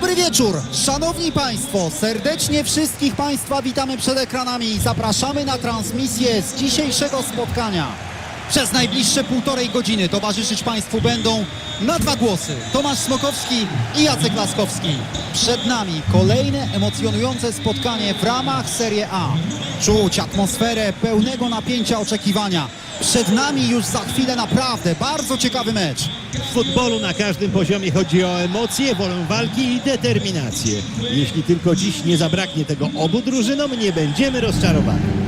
Dobry wieczór, szanowni państwo, serdecznie wszystkich państwa witamy przed ekranami i zapraszamy na transmisję z dzisiejszego spotkania. Przez najbliższe półtorej godziny towarzyszyć państwu będą na dwa głosy Tomasz Smokowski i Jacek Laskowski. Przed nami kolejne emocjonujące spotkanie w ramach Serie A. Czuć atmosferę pełnego napięcia oczekiwania. Przed nami już za chwilę naprawdę bardzo ciekawy mecz. W futbolu na każdym poziomie chodzi o emocje, wolę walki i determinację. Jeśli tylko dziś nie zabraknie tego obu drużynom, nie będziemy rozczarowani.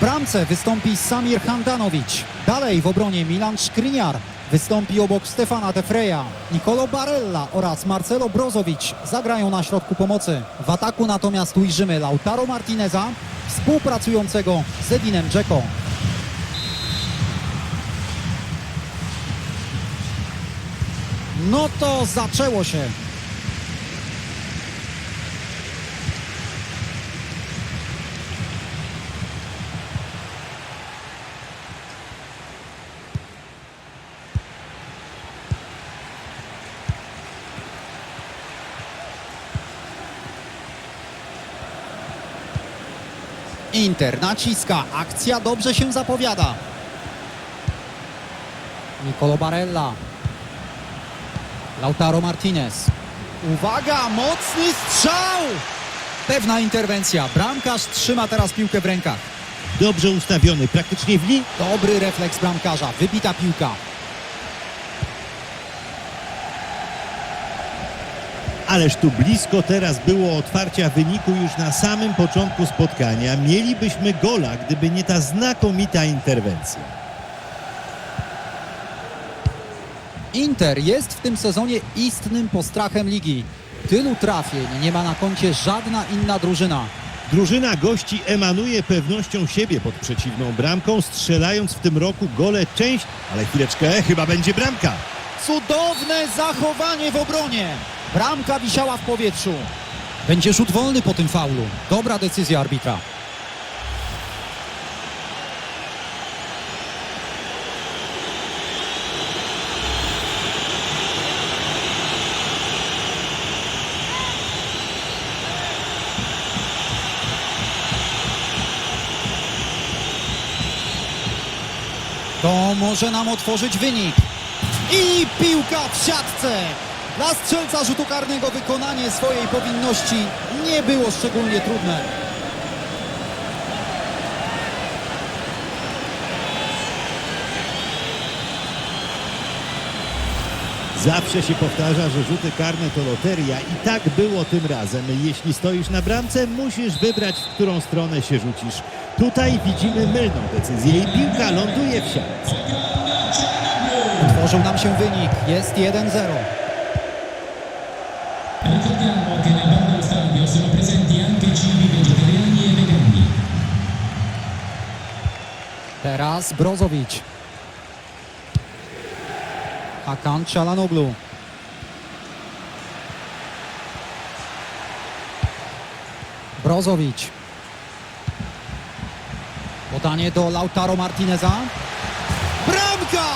W bramce wystąpi Samir Handanowicz. Dalej w obronie Milan Szkriniar. Wystąpi obok Stefana Defreja. Nicolo Barella oraz Marcelo Brozowicz zagrają na środku pomocy. W ataku natomiast ujrzymy Lautaro Martineza współpracującego z Edinem Dzeko. No to zaczęło się. Inter naciska, akcja dobrze się zapowiada. Nicolo Barella. Lautaro Martinez. Uwaga, mocny strzał! Pewna interwencja. Bramkarz trzyma teraz piłkę w rękach. Dobrze ustawiony, praktycznie w linii. Dobry refleks bramkarza, wybita piłka. Ależ tu blisko teraz było otwarcia wyniku już na samym początku spotkania. Mielibyśmy gola, gdyby nie ta znakomita interwencja. Inter jest w tym sezonie istnym postrachem ligi. Tylu trafień nie ma na koncie żadna inna drużyna. Drużyna gości emanuje pewnością siebie pod przeciwną bramką, strzelając w tym roku gole część, ale chwileczkę, chyba będzie bramka. Cudowne zachowanie w obronie. Bramka wisiała w powietrzu. Będzie rzut wolny po tym faulu. Dobra decyzja arbitra. To może nam otworzyć wynik. I piłka w siatce. Dla strzelca rzutu karnego wykonanie swojej powinności nie było szczególnie trudne. Zawsze się powtarza, że rzuty karne to loteria i tak było tym razem. Jeśli stoisz na bramce, musisz wybrać, w którą stronę się rzucisz. Tutaj widzimy mylną decyzję i piłka ląduje w siatce. Otworzył nam się wynik. Jest 1-0. Teraz Brozowicz. Hakan Çalhanoğlu. Brozowicz. Podanie do Lautaro Martineza. Bramka!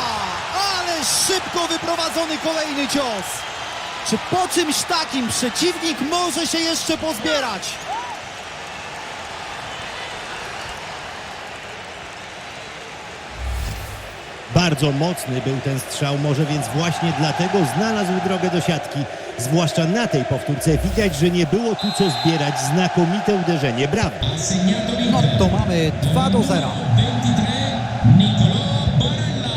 Ale szybko wyprowadzony kolejny cios. Czy po czymś takim przeciwnik może się jeszcze pozbierać? Bardzo mocny był ten strzał, może więc właśnie dlatego znalazł drogę do siatki. Zwłaszcza na tej powtórce widać, że nie było tu co zbierać. Znakomite uderzenie. Brawo! No to mamy 2 do 0. 23, Nicolò Barella.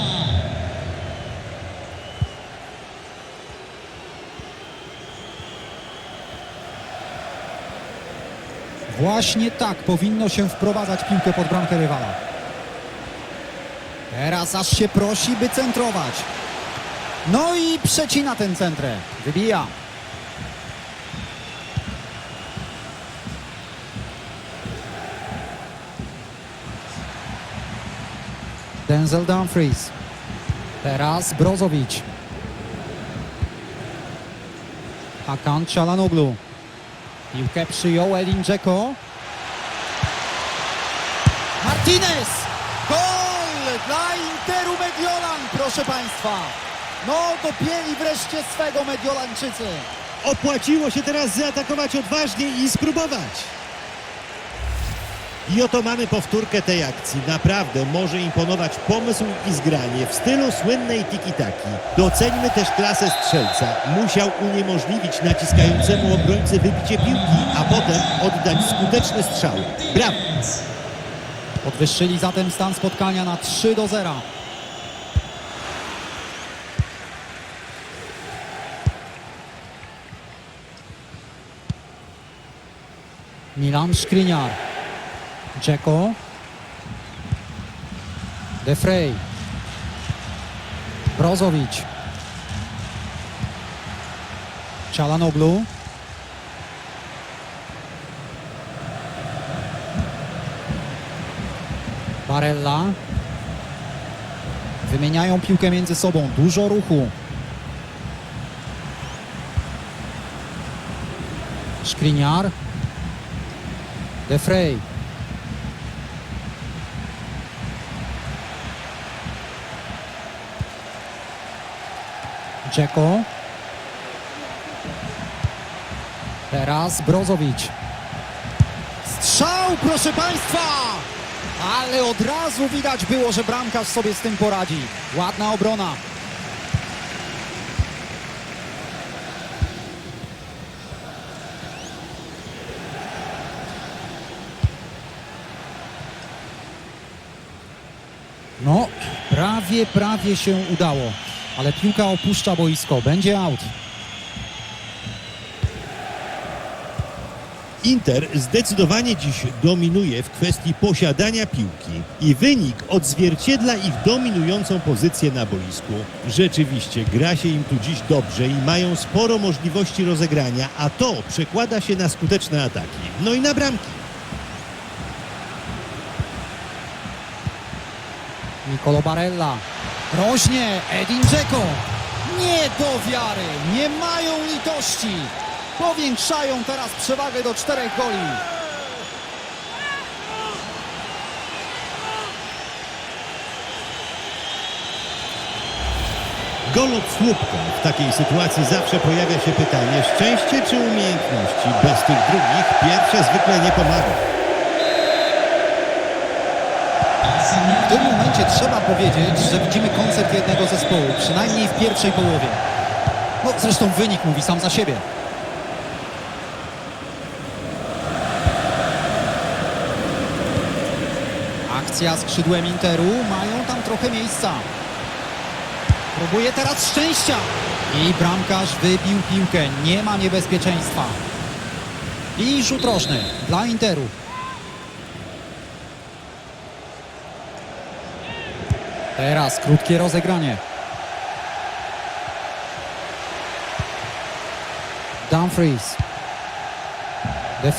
Właśnie tak powinno się wprowadzać piłkę pod bramkę rywala. Teraz aż się prosi, by centrować. No i przecina ten centrę. Wybija. Denzel Dumfries. Teraz Brozowicz. Hakan Çalhanoğlu. Piłkę przyjął Elin Dzeko. Martinez! Dla Interu Mediolan, proszę Państwa. No, dopięli wreszcie swego Mediolańczycy. Opłaciło się teraz zaatakować odważnie i spróbować. I oto mamy powtórkę tej akcji. Naprawdę może imponować pomysł i zgranie w stylu słynnej tiki-taki. Doceńmy też klasę strzelca. Musiał uniemożliwić naciskającemu obrońcy wybicie piłki, a potem oddać skuteczny strzał. Brawo! Podwyższyli zatem stan spotkania na 3 do 0. Milan Skriniar. Dzeko. De Frey. Brozowicz. Çalhanoğlu. Barella. Wymieniają piłkę między sobą. Dużo ruchu. Skriniar. De Frey. Dzeko. Teraz Brozowicz. Strzał, proszę Państwa! Ale od razu widać było, że bramkarz sobie z tym poradzi. Ładna obrona. No, prawie, prawie się udało. Ale piłka opuszcza boisko. Będzie out. Inter zdecydowanie dziś dominuje w kwestii posiadania piłki i wynik odzwierciedla ich dominującą pozycję na boisku. Rzeczywiście gra się im tu dziś dobrze i mają sporo możliwości rozegrania, a to przekłada się na skuteczne ataki. No i na bramki. Nicolo Barella. Rośnie Edin Dzeko. Nie do wiary. Nie mają litości. Powiększają teraz przewagę do czterech goli. Gol od słupka. W takiej sytuacji zawsze pojawia się pytanie, szczęście czy umiejętności? Bez tych drugich pierwsze zwykle nie pomaga. W tym momencie trzeba powiedzieć, że widzimy koncert jednego zespołu, przynajmniej w pierwszej połowie. No zresztą wynik mówi sam za siebie. Akcja skrzydłem Interu, mają tam trochę miejsca. Próbuje teraz szczęścia. I bramkarz wybił piłkę, nie ma niebezpieczeństwa. I rzut rożny dla Interu. Teraz krótkie rozegranie. Dumfries. De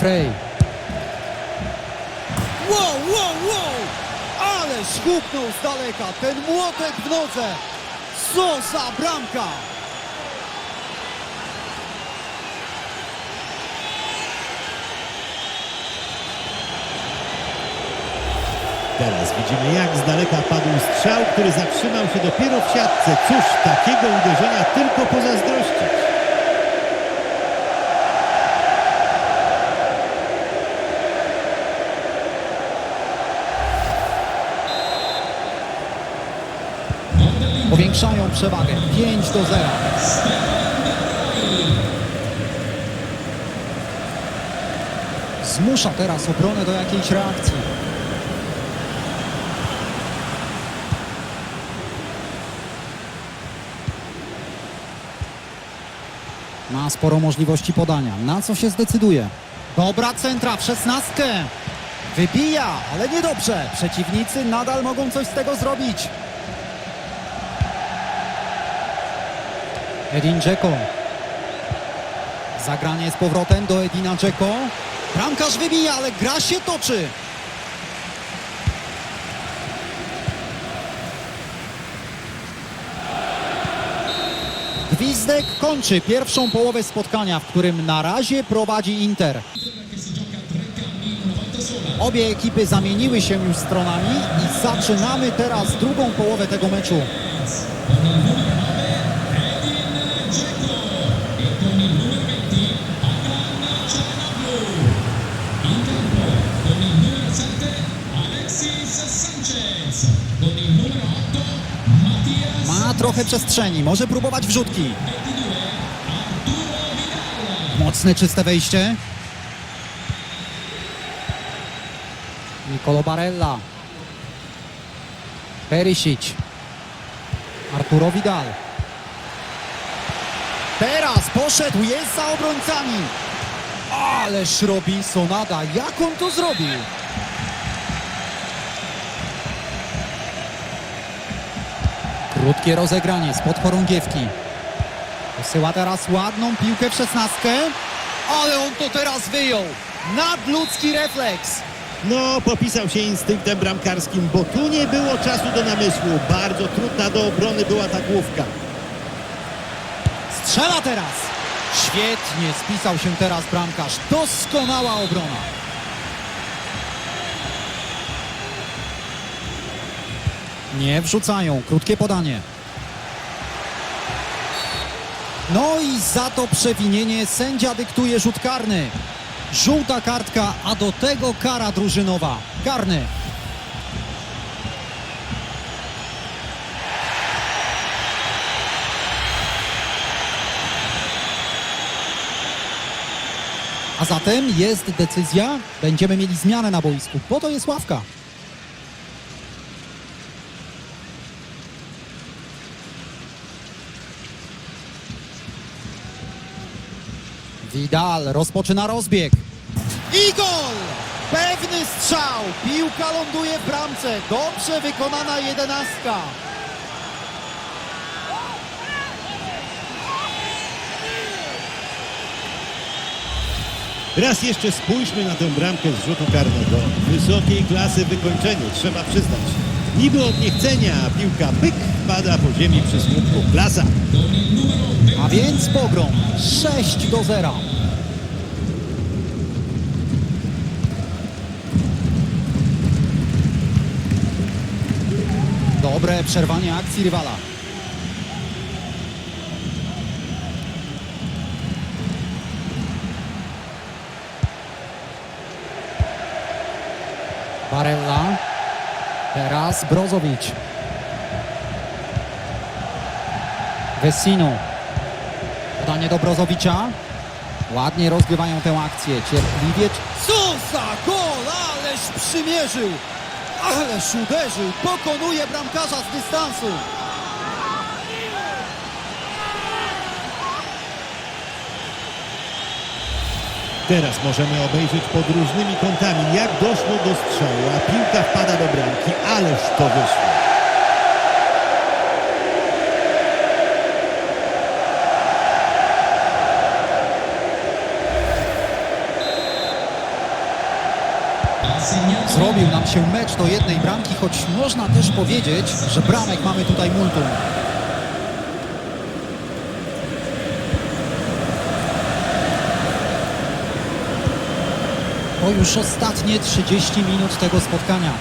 Szkupnął z daleka ten młotek w nodze. Sosa bramka. Teraz widzimy jak z daleka padł strzał, który zatrzymał się dopiero w siatce. Cóż, takiego uderzenia tylko pozazdrościć. Powiększają przewagę 5 do 0. Zmusza teraz obronę do jakiejś reakcji. Ma sporo możliwości podania. Na co się zdecyduje? Dobra centra w szesnastkę. Wybija, ale niedobrze. Przeciwnicy nadal mogą coś z tego zrobić. Edin Dzeko. Zagranie z powrotem do Edina Dzeko. Bramkarz wybija, ale gra się toczy. Gwizdek kończy pierwszą połowę spotkania, w którym na razie prowadzi Inter. Obie ekipy zamieniły się już stronami i zaczynamy teraz drugą połowę tego meczu. Trochę przestrzeni, może próbować wrzutki. Mocne, czyste wejście. Nicolo Barella. Perisic. Arturo Vidal. Teraz poszedł, jest za obrońcami. Ależ robi Sonada, jak on to zrobił? Krótkie rozegranie spod chorągiewki. Posyła teraz ładną piłkę w szesnastkę. Ale on to teraz wyjął. Nadludzki refleks. No, popisał się instynktem bramkarskim, bo tu nie było czasu do namysłu. Bardzo trudna do obrony była ta główka. Strzela teraz. Świetnie spisał się teraz bramkarz. Doskonała obrona. Nie wrzucają. Krótkie podanie. No i za to przewinienie sędzia dyktuje rzut karny. Żółta kartka, a do tego kara drużynowa. Karny. A zatem jest decyzja, będziemy mieli zmianę na boisku, bo to jest ławka. Vidal rozpoczyna rozbieg. I gol! Pewny strzał. Piłka ląduje w bramce. Dobrze wykonana jedenastka. Raz jeszcze spójrzmy na tę bramkę z rzutu karnego. Wysokiej klasy wykończenie, trzeba przyznać. Niby od niechcenia, piłka pyk pada po ziemi przy słupku. Klasa. A więc pogrom 6 do 0. Dobre przerwanie akcji rywala. Barella. Teraz Brozowicz. Vecino. Podanie do Brozowicza. Ładnie rozgrywają tę akcję. Cierpliwie. Co za gol! Ależ przymierzył! Ależ uderzył! Pokonuje bramkarza z dystansu. Teraz możemy obejrzeć pod różnymi kątami, jak doszło do strzału, a piłka wpada do bramki. Ależ to wyszło. Zrobił nam się mecz do jednej bramki, choć można też powiedzieć, że bramek mamy tutaj multum. To już ostatnie 30 minut tego spotkania.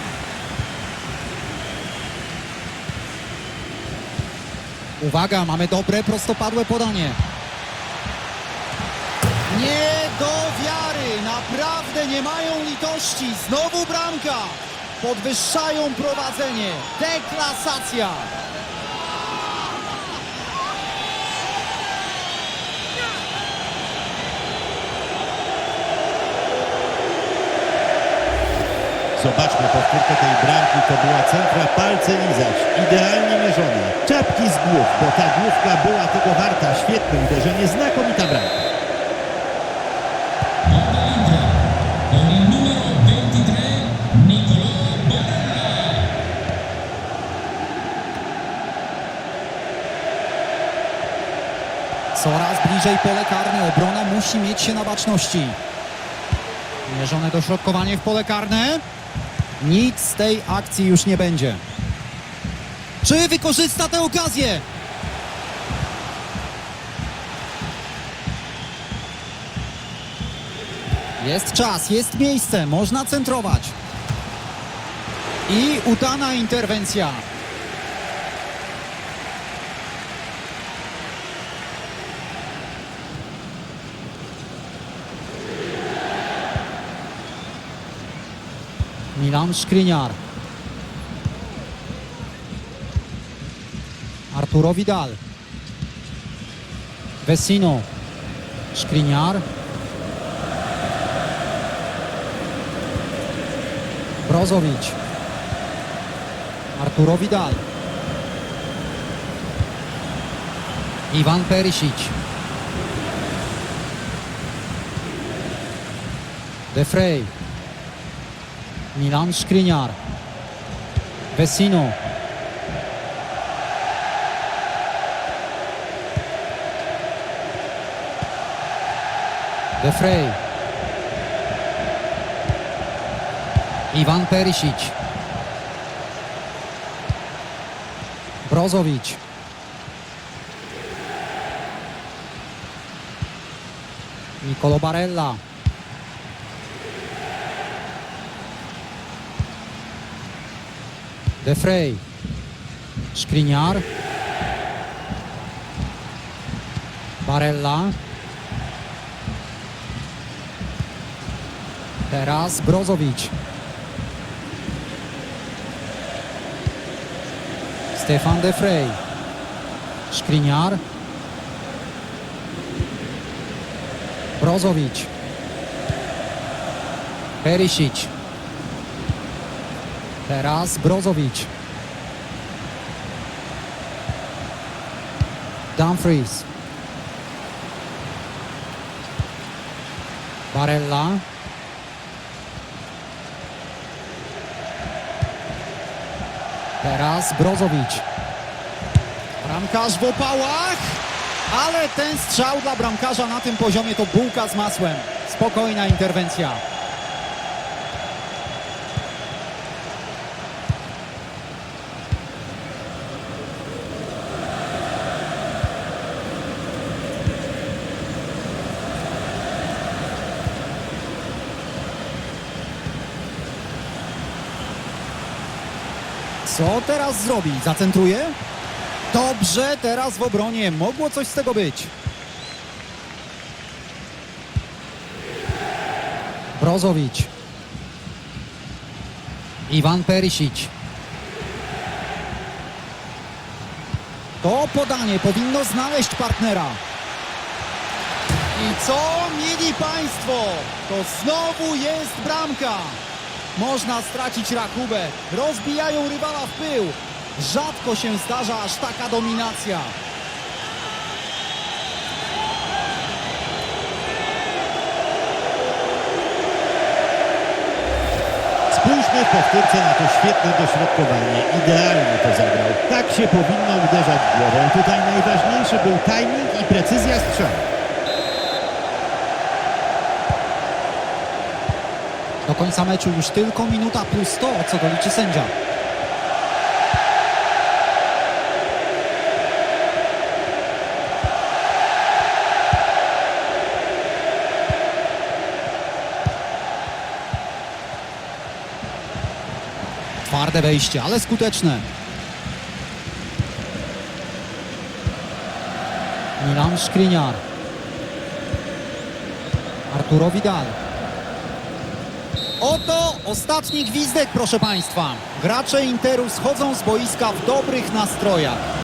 Uwaga, mamy dobre, prostopadłe podanie. Nie do wiary nie mają litości. Znowu bramka. Podwyższają prowadzenie. Deklasacja. Zobaczmy powtórkę tej bramki, to była centra palce lizać, idealnie mierzona. Czapki z głów, bo ta główka była tego warta. Świetne uderzenie, znakomita bramka. Coraz bliżej pole karne. Obrona musi mieć się na baczności. Mierzone dośrodkowanie w pole karne. Nic z tej akcji już nie będzie. Czy wykorzysta tę okazję? Jest czas, jest miejsce, można centrować. I udana interwencja. Milan Szkliniar. Arturo Vidal. Vecino. Szkliniar. Brozovic. Arturo Vidal. Iwan Perisic. De Frey. Milan Skriniar. Vecino. De Frey. Iwan Perisic. Brozovic. Nicolo Barella. De Frey. Skriniar. Barella. Teraz Brozovic. Stefan De Frey. Skriniar. Brozovic. Perisic. Teraz Brozovic. Dumfries. Barella. Teraz Brozovic. Bramkarz w opałach, ale ten strzał dla bramkarza na tym poziomie to bułka z masłem. Spokojna interwencja. Co teraz zrobi? Zacentruje? Dobrze, teraz w obronie. Mogło coś z tego być. Brozovic. Iwan Perisic. To podanie powinno znaleźć partnera. I co mieli Państwo? To znowu jest bramka. Można stracić rachubę. Rozbijają rywala w pył. Rzadko się zdarza aż taka dominacja. Spójrzmy w powtórce na to świetne dośrodkowanie. Idealnie to zagrał. Tak się powinno uderzać głową. Tutaj najważniejszy był timing i precyzja strzału. Do końca meczu już tylko minuta plus 100, co doliczy sędzia. Twarde wejście, ale skuteczne. Milan Szkliniar. Arturo Vidal. Oto ostatni gwizdek, proszę Państwa. Gracze Interu schodzą z boiska w dobrych nastrojach.